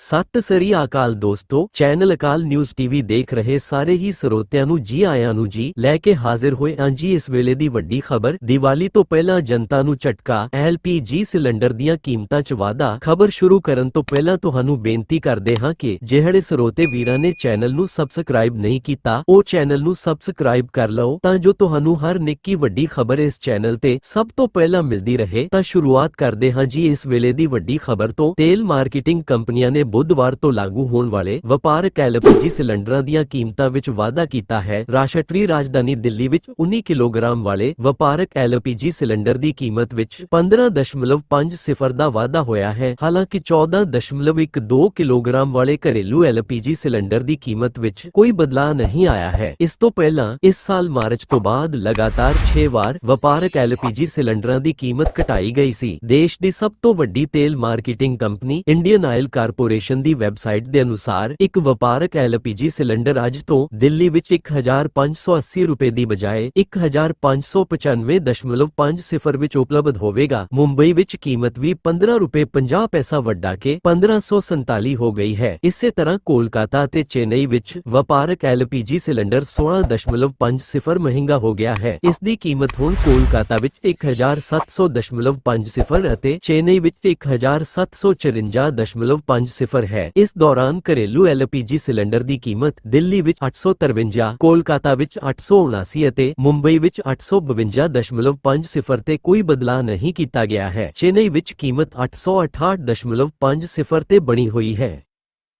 ਸਤਿ ਸ੍ਰੀ ਅਕਾਲ ਦੋਸਤੋ, ਚੈਨਲ ਅਕਾਲ news TV ਦੇਖ ਰਹੇ ਸਾਰੇ ਹੀ ਸਰੋਤਿਆਂ ਨੂੰ ਜੀ ਆਇਆਂ ਨੂੰ ਜੀ, ਲੈ ਕੇ ਹਾਜ਼ਰ ਹੋਏ ਹਾਂ ਜੀ ਇਸ ਵੇਲੇ ਦੀ ਵੱਡੀ ਖਬਰ, ਦੀਵਾਲੀ ਤੋਂ ਪਹਿਲਾਂ ਜਨਤਾ ਨੂੰ ਝਟਕਾ ਐਲਪੀਜੀ ਸਿਲੰਡਰ ਦੀਆਂ ਕੀਮਤਾਂ 'ਚ ਵਾਧਾ, ਖਬਰ ਸ਼ੁਰੂ ਕਰਨ ਤੋਂ ਪਹਿਲਾਂ ਤੁਹਾਨੂੰ ਬੇਨਤੀ ਕਰਦੇ ਹਾਂ ਕਿ ਜਿਹੜੇ ਸਰੋਤੇ ਵੀਰਾਂ ਨੇ ਚੈਨਲ ਨੂੰ ਸਬਸਕ੍ਰਾਈਬ ਨਹੀਂ ਕੀਤਾ, ਉਹ ਚੈਨਲ ਨੂੰ ਸਬਸਕ੍ਰਾਈਬ ਕਰ ਲਓ, ਤਾਂ ਜੋ ਤੁਹਾਨੂੰ ਹਰ ਨਿੱਕੀ ਵੱਡੀ ਖਬਰ ਇਸ ਚੈਨਲ ਤੇ ਸਭ ਤੋਂ ਪਹਿਲਾਂ ਮਿਲਦੀ ਰਹੇ, ਤਾਂ ਸ਼ੁਰੂਆਤ ਕਰਦੇ ਹਾਂ ਜੀ ਇਸ ਵੇਲੇ ਦੀ ਵੱਡੀ ਖਬਰ ਤੋਂ, ਤੇਲ ਮਾਰਕੀਟਿੰਗ ਕੰਪਨੀਆਂ ਨੇ ਬੁੱਧਵਾਰ ਤੋਂ ਲਾਗੂ ਹੋਣ ਵਾਲੇ ਵਪਾਰਕ ਐਲਪੀਜੀ ਸਿਲੰਡਰਾਂ ਦੀਆਂ ਕੀਮਤਾਂ ਵਿੱਚ ਵਾਧਾ ਕੀਤਾ ਹੈ। ਰਾਸ਼ਟਰੀ ਰਾਜਧਾਨੀ ਦਿੱਲੀ ਵਿੱਚ 19 ਕਿਲੋਗ੍ਰਾਮ ਵਾਲੇ ਵਪਾਰਕ ਐਲਪੀਜੀ ਸਿਲੰਡਰ ਦੀ ਕੀਮਤ ਵਿੱਚ 15.50 ਦਾ ਵਾਧਾ ਹੋਇਆ ਹੈ। ਹਾਲਾਂਕਿ 14.12 ਕਿਲੋਗ੍ਰਾਮ ਵਾਲੇ ਘਰੇਲੂ ਐਲਪੀਜੀ ਸਿਲੰਡਰ ਦੀ ਕੀਮਤ ਵਿੱਚ ਕੋਈ ਬਦਲਾਅ ਨਹੀਂ ਆਇਆ ਹੈ। ਇਸ ਤੋਂ ਪਹਿਲਾਂ ਇਸ ਸਾਲ ਮਾਰਚ ਤੋਂ ਬਾਅਦ ਲਗਾਤਾਰ 6 ਵਾਰ ਵਪਾਰਕ ਐਲਪੀਜੀ ਸਿਲੰਡਰਾਂ ਦੀ ਕੀਮਤ ਘਟਾਈ ਗਈ ਸੀ। ਦੇਸ਼ ਦੀ ਸਭ ਤੋਂ ਵੱਡੀ ਤੇਲ marketing company Indian Oil Corporation ਦੀ ਵੈਬਸਾਈਟ ਦੇ ਅਨੁਸਾਰ ਇੱਕ ਵਪਾਰਕ ਐਲਪੀਜੀ ਸਿਲੰਡਰ ਅੱਜ ਤੋਂ ਦਿੱਲੀ ਵਿੱਚ 1580 ਰੁਪਏ ਦੀ ਬਜਾਏ 1595.50 ਵਿੱਚ ਉਪਲਬਧ ਹੋਵੇਗਾ। ਮੁੰਬਈ ਵਿੱਚ ਕੀਮਤ ਵੀ 15 ਰੁਪਏ 50 ਪੈਸਾ ਵੱਡਾ ਕੇ 1547 ਹੋ ਗਈ ਹੈ। ਇਸੇ ਤਰ੍ਹਾਂ ਕੋਲਕਾਤਾ ਅਤੇ ਚੇਨਈ ਵਿੱਚ ਵਪਾਰਕ ਐਲਪੀਜੀ ਸਿਲੰਡਰ 16.50 ਮਹਿੰਗਾ ਹੋ ਗਿਆ ਹੈ। ਇਸ ਦੀ ਕੀਮਤ ਹੁਣ ਕੋਲਕਾਤਾ ਵਿੱਚ 1700.50 ਅਤੇ ਚੇਨਈ ਵਿੱਚ 1754.50 ਸਿਫਰ ਹੈ। ਇਸ ਦੌਰਾਨ ਘਰੇਲੂ ਐਲਪੀਜੀ ਸਿਲੰਡਰ ਦੀ ਕੀਮਤ ਦਿੱਲੀ ਵਿੱਚ 853 ਕੋਲਕਾਤਾ ਵਿੱਚ 879 ਅਤੇ ਮੁੰਬਈ ਵਿੱਚ 852.50 ਤੇ ਕੋਈ ਬਦਲਾਅ ਨਹੀਂ ਕੀਤਾ ਗਿਆ ਹੈ। ਚੇਨਈ ਵਿੱਚ ਕੀਮਤ 868.50 ਤੇ ਬਣੀ ਹੋਈ ਹੈ।